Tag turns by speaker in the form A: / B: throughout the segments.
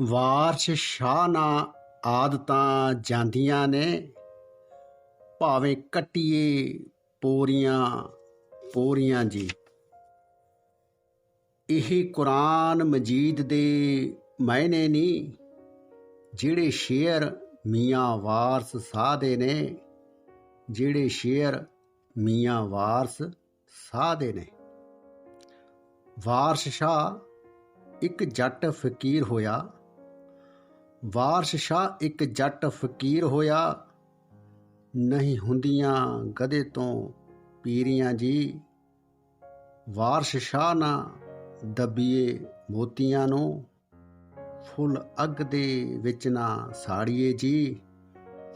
A: ਵਾਰਸ਼ ਸ਼ਾਹ ਆਦਤਾਂ ਜਾਂਦੀਆਂ ਨੇ। ਭਾਵੇਂ ਕੱਟੀਏ ਪੋਰੀਆਂ ਪੋਰੀਆਂ ਜੀ। ਇਹ ਕੁਰਾਨ ਮਜੀਦ ਦੇ ਮਾਇਨੇ ਨਹੀਂ ਜਿਹੜੇ ਸ਼ੇਰ ਮੀਆਂ ਵਾਰਸ ਸਾਹ ਦੇ ਨੇ, ਜਿਹੜੇ ਸ਼ੇਰ ਮੀਆਂ ਵਾਰਸ ਸਾਹ ਦੇ ਨੇ। ਵਾਰਸ਼ ਸ਼ਾਹ ਇੱਕ ਜੱਟ ਫਕੀਰ ਹੋਇਆ। ਵਾਰਸ਼ ਸ਼ਾਹ ਇੱਕ ਜੱਟ ਫਕੀਰ ਹੋਇਆ। ਨਹੀਂ ਹੁੰਦੀਆਂ ਗਧੇ ਤੋਂ ਪੀਰੀਆਂ ਜੀ। ਵਾਰਸ਼ ਸ਼ਾਹ ਨਾ ਦਬੀਏ ਮੋਤੀਆਂ ਨੂੰ। ਫੁੱਲ ਅੱਗ ਦੇ ਵਿੱਚ ਨਾ ਸਾੜੀਏ ਜੀ।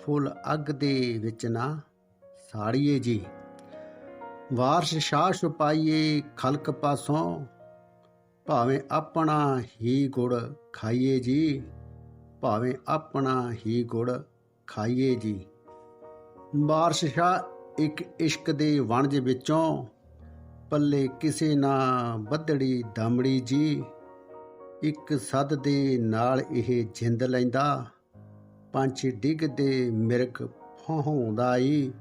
A: ਫੁੱਲ ਅੱਗ ਦੇ ਵਿੱਚ ਨਾ ਸਾੜੀਏ ਜੀ। ਵਾਰਸ਼ ਸ਼ਾਹ ਛੁਪਾਈਏ ਖਲਕ ਪਾਸੋਂ। ਭਾਵੇਂ ਆਪਣਾ ਹੀ ਗੁੜ ਖਾਈਏ ਜੀ। ਭਾਵੇਂ ਆਪਣਾ ਹੀ ਗੁੜ ਖਾਈਏ ਜੀ। ਵਾਰਸ਼ ਇੱਕ ਇਸ਼ਕ ਦੇ ਵਣਜ ਵਿੱਚੋਂ ਪੱਲੇ ਕਿਸੇ ਨਾ ਬੱਦੜੀ ਦਮੜੀ ਜੀ। ਇੱਕ ਸਦ ਦੇ ਨਾਲ ਇਹ ਜਿੰਦ ਲੈਂਦਾ, ਪੰਛੀ ਡਿੱਗਦੇ ਮਿਰਗ ਫਹਾਉਂਦਾ ਈ।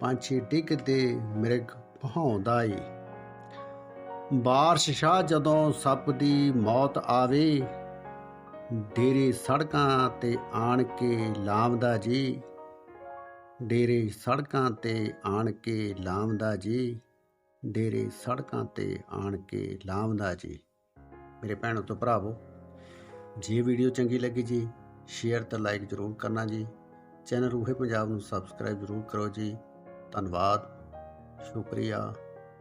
A: ਪੰਛੀ ਡਿੱਗਦੇ ਮਿਰਗ ਫਹਾਉਂਦਾ ਈ। ਬਾਰਸ਼ ਸ਼ਾਹ ਜਦੋਂ ਸੱਪ ਦੀ ਮੌਤ ਆਵੇ ਡੇਰੇ ਸੜਕਾਂ ਤੇ ਆਣ ਕੇ ਲਾਮਦਾ ਜੀ। ਡੇਰੇ ਸੜਕਾਂ ਤੇ ਆਣ ਕੇ ਲਾਮਦਾ ਜੀ। ਡੇਰੇ ਸੜਕਾਂ ਤੇ ਆਣ ਕੇ ਲਾਮਦਾ ਜੀ। ਮੇਰੇ ਭੈਣੋ ਤੋਂ ਭਰਾਵੋ, ਜੇ ਵੀਡੀਓ ਚੰਗੀ ਲੱਗੀ ਜੀ, ਸ਼ੇਅਰ ਤੇ ਲਾਈਕ ਜ਼ਰੂਰ ਕਰਨਾ ਜੀ। ਚੈਨਲ ਰੂਹੇ ਪੰਜਾਬ ਨੂੰ ਸਬਸਕ੍ਰਾਈਬ ਜ਼ਰੂਰ ਕਰੋ ਜੀ। ਧੰਨਵਾਦ। ਸ਼ੁਕਰੀਆ।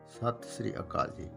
A: ਸਤਿ ਸ੍ਰੀ ਅਕਾਲ ਜੀ।